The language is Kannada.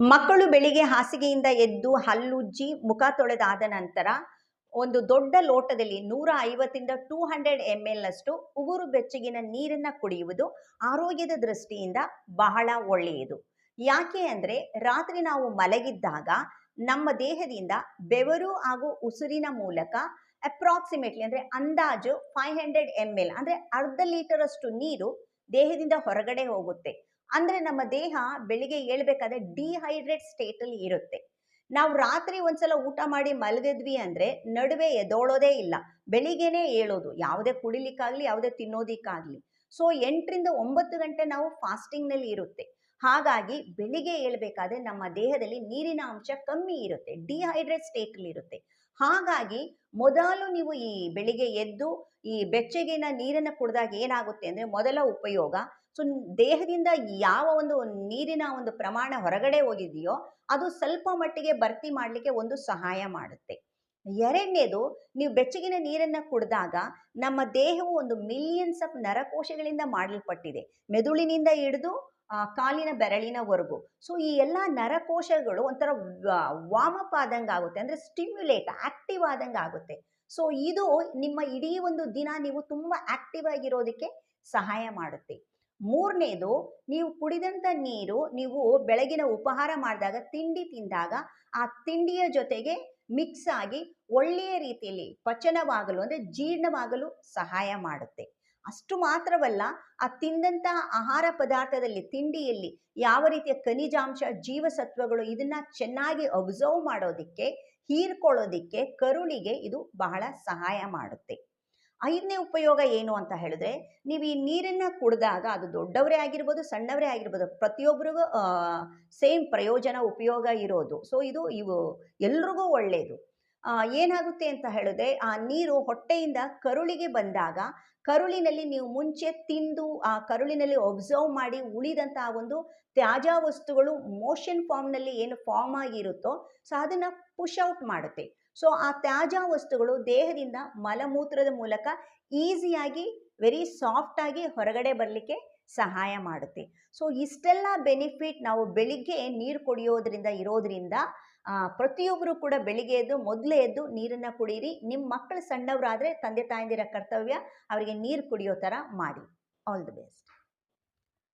ಮಕ್ಕಳು ಬೆಳಿಗ್ಗೆ ಹಾಸಿಗೆಯಿಂದ ಎದ್ದು ಹಲ್ಲುಜ್ಜಿ ಮುಖ ತೊಳೆದಾದ ನಂತರ ಒಂದು ದೊಡ್ಡ ಲೋಟದಲ್ಲಿ ನೂರ ಐವತ್ತಿಂದ ಟೂ ಹಂಡ್ರೆಡ್ ಎಂ ಎಲ್ ಅಷ್ಟು ಉಗುರು ಬೆಚ್ಚಗಿನ ನೀರನ್ನ ಕುಡಿಯುವುದು ಆರೋಗ್ಯದ ದೃಷ್ಟಿಯಿಂದ ಬಹಳ ಒಳ್ಳೆಯದು. ಯಾಕೆ ಅಂದ್ರೆ ರಾತ್ರಿ ನಾವು ಮಲಗಿದ್ದಾಗ ನಮ್ಮ ದೇಹದಿಂದ ಬೆವರು ಹಾಗೂ ಉಸಿರಿನ ಮೂಲಕ ಅಪ್ರಾಕ್ಸಿಮೇಟ್ಲಿ ಅಂದ್ರೆ ಅಂದಾಜು ಫೈವ್ ಹಂಡ್ರೆಡ್ ಎಂ ಎಲ್ ಅಂದ್ರೆ ಅರ್ಧ ಲೀಟರ್ ಅಷ್ಟು ನೀರು ದೇಹದಿಂದ ಹೊರಗಡೆ ಹೋಗುತ್ತೆ. ಅಂದ್ರೆ ನಮ್ಮ ದೇಹ ಬೆಳಿಗ್ಗೆ ಏಳ್ಬೇಕಾದ್ರೆ ಡಿಹೈಡ್ರೇಟ್ ಸ್ಟೇಟ್ ಅಲ್ಲಿ ಇರುತ್ತೆ. ನಾವು ರಾತ್ರಿ ಒಂದ್ಸಲ ಊಟ ಮಾಡಿ ಮಲಗಿದ್ವಿ ಅಂದ್ರೆ ನಡುವೆ ಎದೋಳೋದೇ ಇಲ್ಲ. ಬೆಳಿಗ್ಗೆನೆ ಏಳೋದು. ಯಾವುದೇ ಕುಡಿಲಿಕ್ಕಾಗ್ಲಿ, ಯಾವುದೇ ತಿನ್ನೋದಿಕ್ಕಾಗ್ಲಿ. ಸೊ ಎಂಟರಿಂದ ಒಂಬತ್ತು ಗಂಟೆ ನಾವು ಫಾಸ್ಟಿಂಗ್ನಲ್ಲಿ ಇರುತ್ತೆ. ಹಾಗಾಗಿ ಬೆಳಿಗ್ಗೆ ಏಳ್ಬೇಕಾದ್ರೆ ನಮ್ಮ ದೇಹದಲ್ಲಿ ನೀರಿನ ಅಂಶ ಕಮ್ಮಿ ಇರುತ್ತೆ ಡಿಹೈಡ್ರೇಟ್ ಸ್ಟೇಟ್ ಅಲ್ಲಿ ಇರುತ್ತೆ. ಹಾಗಾಗಿ ಮೊದಲು ನೀವು ಈ ಬೆಳಿಗ್ಗೆ ಎದ್ದು ಈ ಬೆಚ್ಚಗಿನ ನೀರನ್ನು ಕುಡಿದಾಗ ಏನಾಗುತ್ತೆ ಅಂದ್ರೆ ಮೊದಲ ಉಪಯೋಗ, ಸೊ ದೇಹದಿಂದ ಯಾವ ಒಂದು ನೀರಿನ ಒಂದು ಪ್ರಮಾಣ ಹೊರಗಡೆ ಹೋಗಿದೆಯೋ ಅದು ಸ್ವಲ್ಪ ಮಟ್ಟಿಗೆ ಭರ್ತಿ ಮಾಡಲಿಕ್ಕೆ ಒಂದು ಸಹಾಯ ಮಾಡುತ್ತೆ. ಎರಡನೇದು, ನೀವು ಬೆಚ್ಚಗಿನ ನೀರನ್ನ ಕುಡಿದಾಗ ನಮ್ಮ ದೇಹವು ಒಂದು ಮಿಲಿಯನ್ಸ್ ಆಫ್ ನರಕೋಶಗಳಿಂದ ಮಾಡಲ್ಪಟ್ಟಿದೆ. ಮೆದುಳಿನಿಂದ ಹಿಡಿದು ಕಾಲಿನ ಬೆರಳಿನವರೆಗೂ. ಸೊ ಈ ಎಲ್ಲ ನರಕೋಶಗಳು ಒಂಥರ ವಾಮಪ್ ಆದಂಗೆ ಆಗುತ್ತೆ ಅಂದ್ರೆ ಸ್ಟಿಮ್ಯುಲೇಟ್ ಆಕ್ಟಿವ್ ಆದಂಗೆ ಆಗುತ್ತೆ ಸೊ ಇದು ನಿಮ್ಮ ಇಡೀ ಒಂದು ದಿನ ನೀವು ತುಂಬಾ ಆಕ್ಟಿವ್ ಆಗಿರೋದಕ್ಕೆ ಸಹಾಯ ಮಾಡುತ್ತೆ. ಮೂರನೇದು, ನೀವು ಕುಡಿದಂತ ನೀರು ನೀವು ಬೆಳಗಿನ ಉಪಹಾರ ಮಾಡಿದಾಗ, ತಿಂಡಿ ತಿಂದಾಗ, ಆ ತಿಂಡಿಯ ಜೊತೆಗೆ ಮಿಕ್ಸ್ ಆಗಿ ಒಳ್ಳೆಯ ರೀತಿಯಲ್ಲಿ ಪಚನವಾಗಲು ಅಂದ್ರೆ ಜೀರ್ಣವಾಗಲು ಸಹಾಯ ಮಾಡುತ್ತೆ. ಅಷ್ಟು ಮಾತ್ರವಲ್ಲ, ಆ ತಿಂದಂತ ಆಹಾರ ಪದಾರ್ಥದಲ್ಲಿ, ತಿಂಡಿಯಲ್ಲಿ ಯಾವ ರೀತಿಯ ಖನಿಜಾಂಶ, ಜೀವಸತ್ವಗಳು ಇದನ್ನ ಚೆನ್ನಾಗಿ ಅಬ್ಸರ್ವ್ ಮಾಡೋದಿಕ್ಕೆ, ಹೀರ್ಕೊಳ್ಳೋದಿಕ್ಕೆ ಕರುಳಿಗೆ ಇದು ಬಹಳ ಸಹಾಯ ಮಾಡುತ್ತೆ. ಐದನೇ ಉಪಯೋಗ ಏನು ಅಂತ ಹೇಳಿದ್ರೆ, ನೀವು ಈ ನೀರನ್ನ ಕುಡಿದಾಗ ಅದು ದೊಡ್ಡವರೇ ಆಗಿರ್ಬೋದು, ಸಣ್ಣವರೇ ಆಗಿರ್ಬೋದು ಪ್ರತಿಯೊಬ್ಬರಿಗೂ ಸೇಮ್ ಪ್ರಯೋಜನ, ಉಪಯೋಗ ಇರೋದು. ಸೊ ಇದು ಇವು ಎಲ್ರಿಗೂ ಒಳ್ಳೆಯದು ಏನಾಗುತ್ತೆ ಅಂತ ಹೇಳಿದ್ರೆ, ಆ ನೀರು ಹೊಟ್ಟೆಯಿಂದ ಕರುಳಿಗೆ ಬಂದಾಗ, ಕರುಳಿನಲ್ಲಿ ನೀವು ಮುಂಚೆ ತಿಂದು, ಆ ಕರುಳಿನಲ್ಲಿ ಒಬ್ಸರ್ವ್ ಮಾಡಿ ಉಳಿದಂತಹ ಒಂದು ತ್ಯಾಜ್ಯ ವಸ್ತುಗಳು ಮೋಷನ್ ಫಾರ್ಮ್ನಲ್ಲಿ ಏನು ಫಾರ್ಮ್ ಆಗಿರುತ್ತೋ, ಸೊ, ಅದನ್ನ ಪುಷ್ ಔಟ್ ಮಾಡುತ್ತೆ. ಸೊ ಆ ತ್ಯಾಜ್ಯ ವಸ್ತುಗಳು ದೇಹದಿಂದ ಮಲಮೂತ್ರದ ಮೂಲಕ ಈಸಿಯಾಗಿ ವೆರಿ ಸಾಫ್ಟ್ ಆಗಿ ಹೊರಗಡೆ ಬರಲಿಕ್ಕೆ ಸಹಾಯ ಮಾಡುತ್ತೆ. ಸೊ ಇಷ್ಟೆಲ್ಲ ಬೆನಿಫಿಟ್ ನಾವು ಬೆಳಿಗ್ಗೆ ನೀರು ಕುಡಿಯೋದ್ರಿಂದ ಇರೋದ್ರಿಂದ ಪ್ರತಿಯೊಬ್ಬರು ಕೂಡ ಬೆಳಿಗ್ಗೆ ಎದ್ದು ಮೊದಲೇ ಎದ್ದು ನೀರನ್ನು ಕುಡೀರಿ. ನಿಮ್ಮ ಮಕ್ಕಳು ಸಣ್ಣವರಾದರೆ ತಂದೆ ತಾಯಂದಿರ ಕರ್ತವ್ಯ ಅವರಿಗೆ ನೀರು ಕುಡಿಯೋ ಥರ ಮಾಡಿ. All the best